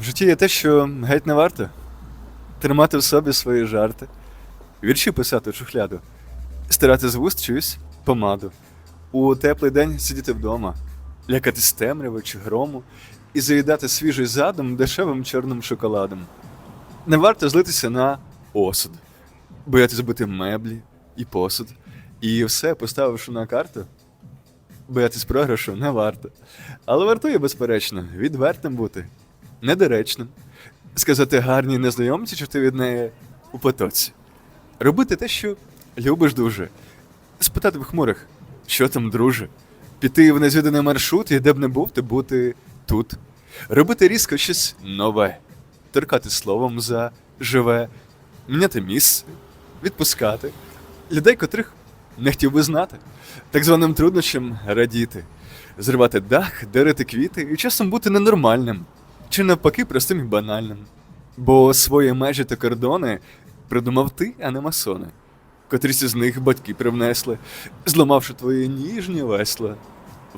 В житті є те, що геть не варто тримати в собі свої жарти, вірші писати в шухляду, стирати з вуст чиюсь помаду, у теплий день сидіти вдома, лякати темряви чи грому і заїдати свіжий задум дешевим чорним шоколадом. Не варто злитися на осуд, боятися збити меблі і посуд, і все поставивши на карту. Боятись програшу не варто. Але вартує, безперечно, відвертим бути, недоречним, сказати гарній незнайомці, що ти від неї у потоці. Робити те, що любиш дуже. Спитати в хмурих, що там, друже? Піти в незвіданий маршрут і де б не був, ти бути тут. Робити різко щось нове, торкати словом за живе, міняти місце, відпускати людей, котрих не хотів би знати, так званим труднощам радіти, зривати дах, дарити квіти і часом бути ненормальним, чи навпаки простим і банальним. Бо свої межі та кордони придумав ти, а не масони, котрісь із них батьки привнесли, зламавши твої ніжні весла.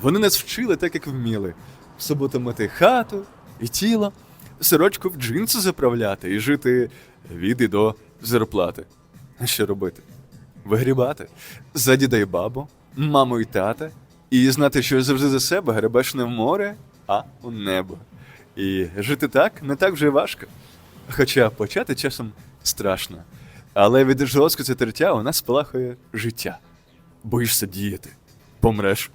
Вони нас вчили так, як вміли. В суботу мити хату і тіло, сорочку в джинси заправляти і жити від і до зарплати. А що робити? Вигрібати за діда й бабу, маму й тата, і знати, що завжди за себе гребеш не в море, а у небо. І жити так не так вже важко. Хоча почати часом страшно. Але від жорсткого тертя у нас спалахує життя. Боїшся діяти, помреш.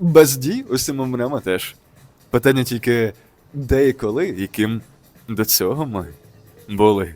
Без дій усім умремо теж. Питання тільки де і коли, яким до цього ми були.